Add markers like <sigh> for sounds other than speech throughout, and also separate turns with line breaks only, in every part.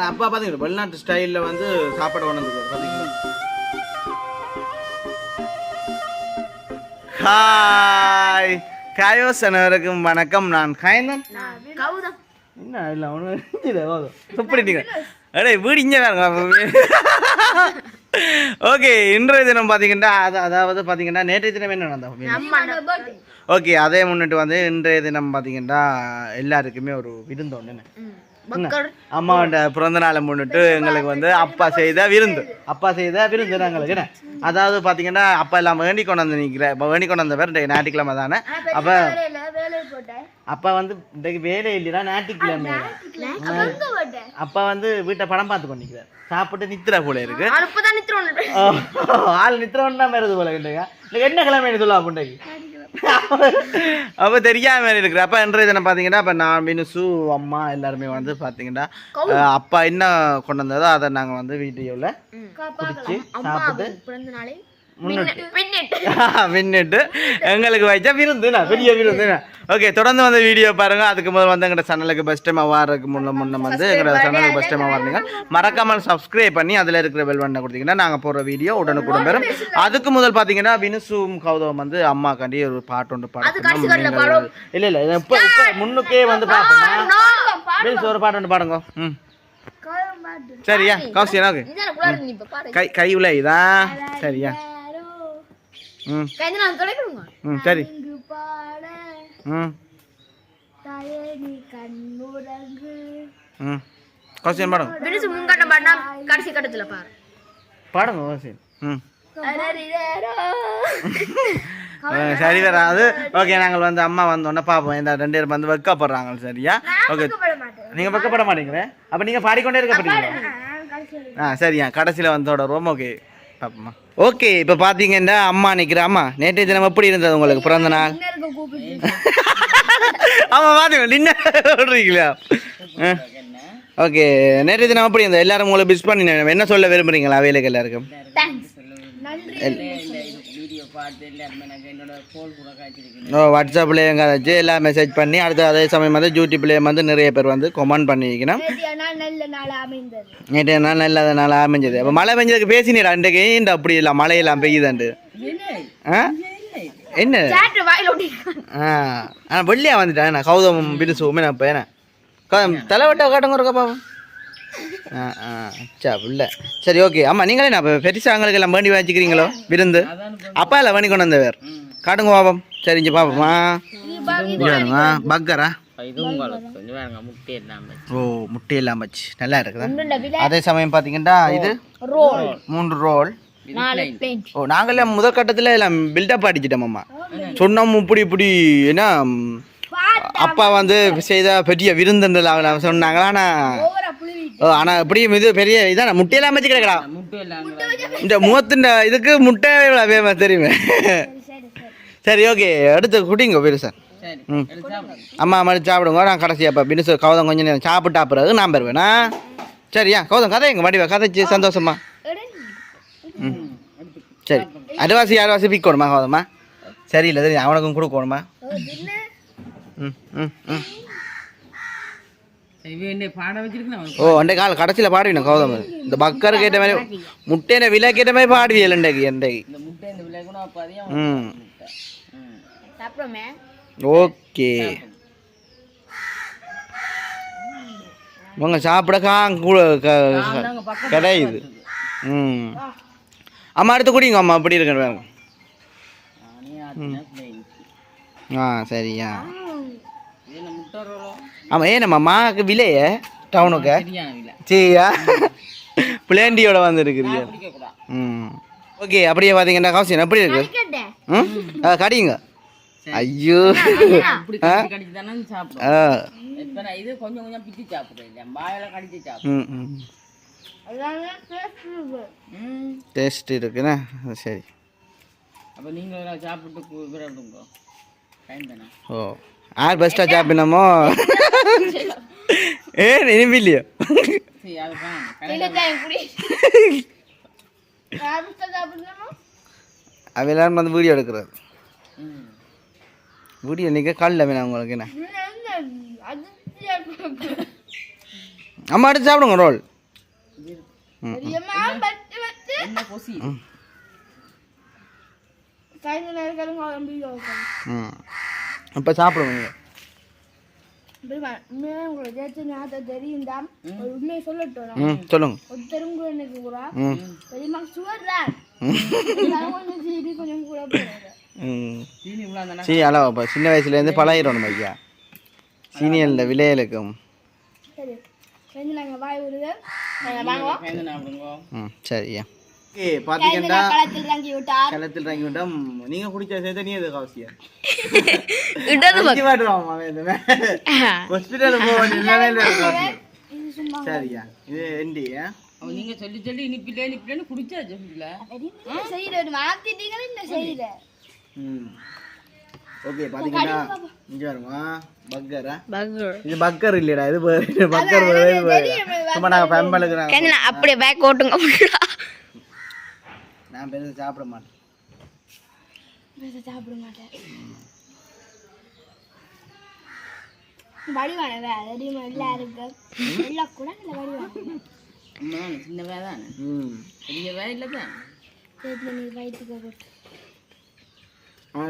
அப்பா பாத்தீங்களா வெளிநாட்டு ஸ்டைல்ல வந்து சாப்பாடு கொண்டு பாத்தீங்களா? ஹாய் காயோஸ் அனைவருக்கும் வணக்கம். நான் காயந்தன் என்ன இல்லை ஒன்று சுப்பிட்டீங்க அடே வீடு இங்கே வேறுங்க ஓகே இன்றைய தினம் பார்த்தீங்கன்னா அது அதாவது பார்த்தீங்கன்னா நேற்றைய தினம் என்ன நடந்தோம் ஓகே அதே முன்னிட்டு வந்து இன்றைய தினம் பார்த்தீங்கன்னா எல்லாருக்குமே ஒரு விருந்து ஒன்று?
மக்கள்.
அம்மாவோட பிறந்த நாளை முன்னிட்டு எங்களுக்கு வந்து அப்பா செய்த விருந்து. அப்பா செய்த விருந்து எங்களுக்கு என்ன? அதாவது பார்த்தீங்கன்னா அப்பா எல்லாம் வேண்டி கொண்டு வந்து நிற்கிறேன் இப்போ வேண்டி கொண்டு வந்தவர் இன்றைக்கு ஞாயிற்றுக்கிழமை தானே அப்போ அப்பா வந்து இன்றைக்கு வேலை இல்லையா ஞாயிற்றுக்கிழமை. அப்பா வந்து வீட்டை படம் பார்த்து கொண்டிருக்கிறார். சாப்பிட்டு நித்திர போல இருக்கு. ஆள் நித்திரவன் தான் வருது போல இன்னைக்கு என்ன கிழமை சொல்லுவா புண்டைக்கு அப்போ தெரியாம இருக்கிற. அப்போ இன்றைய தினம் பார்த்தீங்கன்னா அப்போ நான் மினுசு அம்மா எல்லாருமே வந்து பார்த்தீங்கன்னா அப்பா என்ன கொண்டு வந்ததோ அதை நாங்கள் வந்து வீடியோவில் குடிச்சு சாப்பிட்டு முன்னிட்டு <laughs> எங்களுக்கு வச்சா விருந்துண்ணா பெரிய விருந்துண்ணா ஓகே தொடர்ந்து வந்து வீடியோ பாருங்க. அதுக்கு முதல்ல வந்து எங்களோட சேனலுக்கு பெஸ்ட் டைம் வாரதுக்கு முன்ன முன்ன வந்து எங்களோட சேனலுக்கு பெஸ்ட் டைம் வாருங்க மறக்காமல் சப்ஸ்கிரைப் பண்ணி அதில் இருக்கிற பெல் பண்ண கொடுத்தீங்கன்னா நாங்கள் போடுற வீடியோ உடனுக்குடன் பெறும். அதுக்கு முதல் பார்த்தீங்கன்னா வினுசும் கௌதம் வந்து அம்மாக்காண்டி ஒரு பாட்டு ஒன்று பாடுறோம் இல்லை இல்லை இப்போ இப்போ முன்னுக்கே வந்து பார்ப்போம் ஒரு பாட்டு ஒன்று பாடுங்க. ம். சரியா? கௌசி எனக்கு கை கை உள்ள இதான் சரியா? ம்.
நான்
ம் சரி.
பாட
ம்.
தயனி கண்ணுரங்கு
ம். கௌசியன்
பாடினா கடைசி கட்டத்துல பாரு
பாடுங்க கௌசியன். ம். சரி வராது ஓகே நாங்கள் வந்து அம்மா வந்தோடனே பார்ப்போம் இந்த ரெண்டு பேரும் வந்து வெக்கப்படுறாங்க சரியா? ஓகே. நீங்கள் வெக்கப்பட மாட்டீங்களே? அப்போ நீங்கள் பாடிக்கொண்டே இருக்க போறீங்களா ஆ சரியா. கடைசியில் வந்து தொடருவோம் ஓகே பார்ப்போம்மா ஓகே இப்போ பார்த்தீங்கன்னா அம்மா நிற்கிற அம்மா. நேற்றைய தினம் எப்படி இருந்தது உங்களுக்கு பிறந்த நாள்? ஆமாம் பார்த்தீங்க டின்னர் சொல்கிறீங்களா ஓகே நேற்றைய தினம் எப்படி இருந்தது? எல்லாரும் உங்களை மிஸ் பண்ணி என்ன சொல்ல விரும்புறீங்களா வேலைக்கு எல்லாருக்கும்?
நன்றி.
ஓ வாட்ஸ்அப்பில் எங்கே வச்சு எல்லாம் மெசேஜ் பண்ணி அடுத்து அதே சமயம் வந்து யூடியூப்லேயும் வந்து நிறைய பேர் வந்து கமெண்ட் பண்ணிக்கணும்
நேற்றைய நாள் நல்ல நாள் அமைந்தது.
நேற்று நாள் நல்ல நாள் அமைஞ்சது. அப்போ மழை பெஞ்சதுக்கு பேசினீடா இன்றைக்கு இந்த அப்படி இல்லை மழையெல்லாம் பெய்யுதாண்டு ஆ? என்ன? ஆ. ஆனால் வெள்ளியா வந்துட்டேன் நான் கௌதம் பிடிச்சு உண்மை இப்போ என்ன? கௌதம் தலைவட்ட காட்டுங்க இருக்கா பாவம். ஆ ஆ. புள்ள. சரி ஓகே. ஆமாம் நீங்களே நான் பெருசாங்களுக்கு எல்லாம் வேண்டி வச்சுக்கிறீங்களோ விருந்து? அப்பா இல்லை வேண்டி கொண்டு வந்தவர். காட்டுங்க பாப்போம் சரி இங்கே பாப்போமா பக்கரா? ஓ முட்டை வச்சு. நல்லா இருக்குதா? அதே சமயம் பார்த்தீங்கன்னா இது?
ரோல்
மூன்று ரோல் ஓ நாங்களே முதல் கட்டத்தில் எல்லாம் பில்டப் அடிச்சிட்டோம் அம்மா. சொன்னோம் இப்படி இப்படி ஏன்னா ம், அப்பா வந்து செய்த பெரிய விருந்துலாம் சொன்னாங்களா ஆனால் ஓ ஆனால் இப்படி இது பெரிய இதான? முட்டையெல்லாம் வச்சு கிடக்கடா இந்த முகத்தின் இதுக்கு முட்டை இவ்வளோ வேமா தெரியுமே? சரி ஓகே. அடுத்து குடிங்க பெருசா ம். அம்மா மாதிரி சாப்பிடுங்க. நான் கடைசி அப்போ பின்னுசு கௌதம் கொஞ்சம் நேரம் சாப்பிட்டா பிறகு நான் பெறுவேனா சரியா கௌதம் கதை எங்க வடிவா கதைச்சு சந்தோஷமா. ம். சரி. அரைவாசி அரைவாசி பிக்கணுமா கௌதம்மா? சரி இல்லை சரி அவனுக்கும் கொடுக்கணுமா ம் ம் ம். ஓ அண்டை கால கடைசியில் பாடுவீங்க கௌதம். இந்த பக்கருக்கு ஏற்ற மாதிரி முட்டையின விலை கேட்ட மாதிரி பாடுவியல் இன்றைக்கு இன்றைக்கு. ம்.
சாப்பிடுமே
ஓகே. உங்க சாப்பிட கிடையாது. ம். அம்மா அடுத்து குடிங்க அம்மா அப்படி இருக்கிற ஆ சரியா. ஆமாம் ஏனம்மா மாக்கு விலைய டவுனுக்கு. சரியா? பிளேண்டியோட வந்துருக்குறீங்க. ம். ஓகே அப்படியே பார்த்தீங்கன்னா கௌசியம் எப்படி இருக்கு. ம்? ஆ, கடிங்க. ஐயோ. ஆ? ஆ.
இது கொஞ்சம் கொஞ்சம் பிச்சு சாப்பிடுறேன். வாயில கடிச்சு
ம் ம்.
அதாங்க பேசுறது.
ம்.
டேஸ்ட் இருக்குண்ணே சரி.
அப்போ நீங்கள் சாப்பிட்டு கு- விரட்டுங்க. டைம் தானே?
ஓ.
அது காணும்
இல்லைதான் குடி யாருக்கு சாப்பிடணும்
அவ எல்லாரும் வந்து வீடியோ எடுக்கிறது
ம்
வீடியோ நிற்க காலில் வேணாம் உங்களுக்கு என்ன. அம்மா எடுத்து சாப்பிடுங்க ரோல். ம்
நான்.
ம். சொல்லுங்க.
ஒருத்தரும் கூட எனக்கு கூட
ம்.
பெரியம்மா சுவர் தான் இருந்தாலும் கொஞ்சம் சீனி கொஞ்சம் கூட போடுறது
ம்.
சீனி இவ்வளோ தானே
சீனி அளவு இப்போ சின்ன வயசுலேருந்து பழகிடணும் ஐயா.
சரி.
பயந்து சாப்பிடுங்க
ம் சரியா ஓகே பார்த்தீங்கன்னா
களத்தில் இறங்கி
விட்டோம். நீங்கள் குடிச்ச சேர்த்து நீ எதுக்கு அவசியம்
இடது
ஹாஸ்பிட்டலுக்கு போக வேண்டிய சரியா இது
நீங்க சொல்லி சொல்லி
மாத்திட்டீங்களா என்ன செய்யல
ம். ஓகே பார்த்தீங்கன்னா இங்கே வருமா? பக்கரா
பர்கர்.
இது பக்கர் இல்லைடா இது பக்கர் சும்மா பெம்பலுக்கு நாங்கள்
அப்படியே பேக் ஓட்டுங்க
நான் பெருசாக சாப்பிட மாட்டேன்.
சாப்பிட மாட்டேன். வடிவான வேலை எல்லாம் இருக்கு. எல்லாம் கூட இந்த வடிவான.
சின்ன வேலை தானே? பெரிய வேலை இல்லை தான்
வயிற்றுக்கு போட்டு.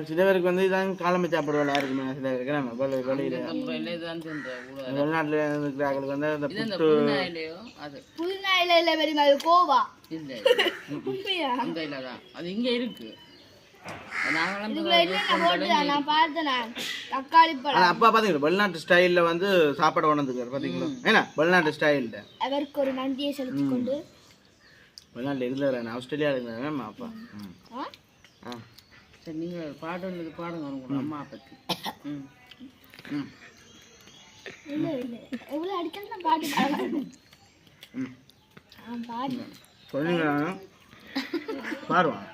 சில பேருக்கு வந்து இதான் காலமை சாப்பிடுவாளா இருக்குமே சில பேருக்கு நம்ம வெளி வெளியில். வெளிநாட்டில் இருக்கிறவங்களுக்கு வந்து அந்த புட்டு.
புதுநா இல்ல இல்ல அது கோவா.
இல்லை
உண்மையா?
அந்த இல்லை தான். அது இங்கே இருக்கு.
அப்பா பார்த்தீங்களா வெளிநாட்டு ஸ்டைலில் வந்து சாப்பாடு உணர்ந்துக்காரு பார்த்தீங்களா ஏன்னா வெளிநாட்டு ஸ்டைலில்.
அவருக்கு ஒரு நன்றியை செலுத்திக் கொண்டு.
வெளிநாட்டில் இருந்தார் இருந்தார் அப்பா?
சரி நீங்கள் பாட்டு ஒன்று பாடுங்க உங்களோட அம்மா பற்றி ம்.
ம்.
இல்ல இல்ல. எவ்வளவு அடிச்சாலும் நான் பாட்டு பாடுவேன்.
ம்.
நான் பாடு.
சொன்னீங்களா பாருவான்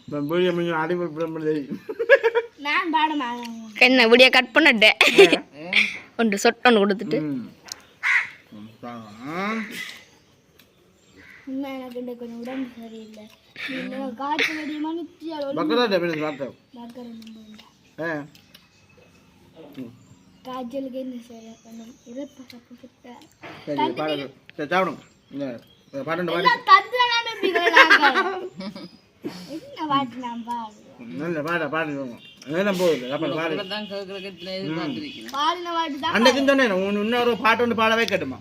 இப்போ வீடியோ கொஞ்சம் அடிப்படை
நான் பாட மாட்டேன்.
என்ன வீடியோ கட் பண்ணிட்டேன் ஒன்று சொட்டொன்று கொடுத்துட்டு.
ம் ம், பாருங்க.
உண்மை எனக்கு இந்த கொஞ்சம் உடம்பு சரியில்லை. நீங்க காய்ச்சல் அடி மனுச்சியால்
பக்கத்தா டெபினஸ் பார்த்தேன்
காய்ச்சலுக்கு என்ன இறப்பு சப்பு
சரி சரி <laughs> பாட்டு
என்ன நான்
நல்ல பாட
பாடின தான்
அன்னைக்கு சொன்னேன் இன்னொரு ஒன்று பாடவே கேட்டுமா?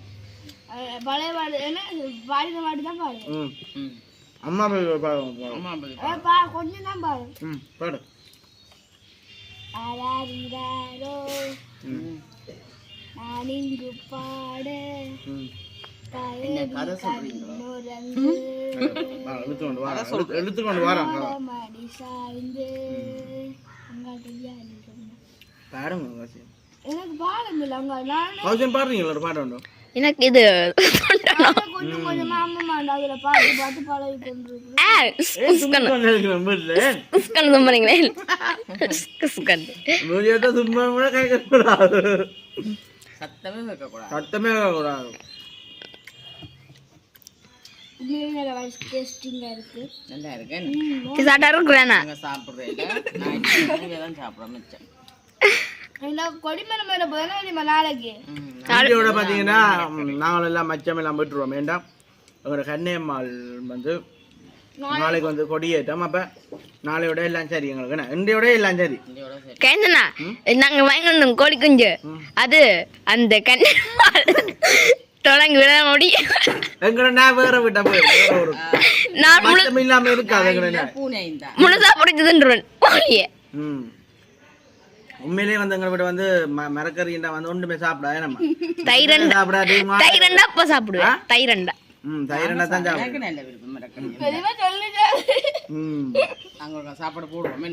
பழைய பாடு என்ன பாடின பாட்டு தான்
ம். அம்மா பாடுங்க
அம்மா
அஹ் பா கொஞ்சம் தான் பாடு.
ம் பாடு.
ஆராரிராரோ
ம்.
நான் இங்கு பாட
ம்.
கதை சொல்றீங்களா?
கண்ணுறங்கு
வா, இழுத்து கொண்டு வா இழுத்து- இழுத்து கொண்டு வாரம்
மடி சாய்ந்து. உங்களுக்கு யாரு சொன்னா?
பாடுங்க வாசி
எனக்கு
இது
கொஞ்சம் கொஞ்சமா அம்மா அதுல
சும்மறீங்களே?
முடியாத சும்மா கூட
சத்தமே
சத்தமே கூடாது
சாப்பிட்றேன் மிச்சம்
என்ன கொடிமலை மேல போதும் தெரியுமா நாளைக்கு
பார்த்தீங்கன்னா நாங்களும் எல்லாம் மச்சம் எல்லாம் போயிட்டுருவோம் வேண்டாம் எங்களோட கண்ணியம்மாள் வந்து நாளைக்கு. வந்து கொடியேற்றம். அப்போ நாளையோட எல்லாம் சரி எங்களுக்கு இன்றையோட எல்லாம் சரி.
கேந்தனா நாங்க வாங்கினோம் கோழி குஞ்சு. அது அந்த கண்ணு தொடங்கி விட முடியும்
எங்களை நான் வேற விட்டா போய்
நான் முழுசா பிடிச்சதுன்றேன் கோழிய
ம். உண்மையிலேயே வந்து எங்களை விட வந்து ம- மரக்கறிண்டா வந்து ஒன்றுமே சாப்பிடாது நம்ம. <laughs>
தைரண்டா.
சாப்பிடாது
தைரண்டா அப்ப சாப்பிடுவேன். தைரண்டா.
ம் தயிரண்டா தான் சாப்பிடும்
எனக்கு நல்ல விருப்பம் மிளக்கறி
தெளிவா சொல்லிட்டு
ம்.
அங்கே சாப்பாடு போடுவோம்.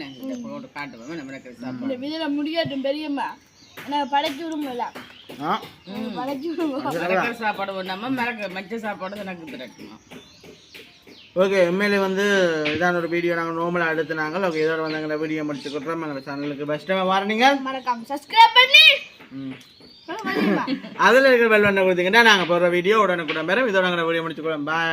போட்டு காட்டுவோம். என்ன மிளக்கறி சாப்பாடு?
இந்த விதில முடியாட்டும் பெரியம்மா. நான் படைச்சு விடுங்களா
ஆ.
படைச்சு விடுவோம்.
மிளக்கறி சாப்பாடு ஒன்றாம மிளக்க மச்ச சாப்பாடு எனக்கு திரட்டணும்
ஓகே உண்மையிலே வந்து இதான ஒரு வீடியோ நாங்கள் நார்மலாக எடுத்து நாங்கள். ஓகே இதோட வந்து எங்களை வீடியோ முடிச்சு கொடுறோம் எங்களை சேனலுக்கு பெஸ்ட்டாக வாரணிங்க
மறக்காம சப்ஸ்கிரைப் பண்ணி.
ம்.
சொல்லுங்க, பெரியம்மா.
அதில் இருக்கிற பெல் பண்ண கொடுத்தீங்கன்னா நாங்கள் போடுற வீடியோ உடனே கூட பெறும். இதோட எங்களை வீடியோ முடிச்சுக்கிறோம். பாய்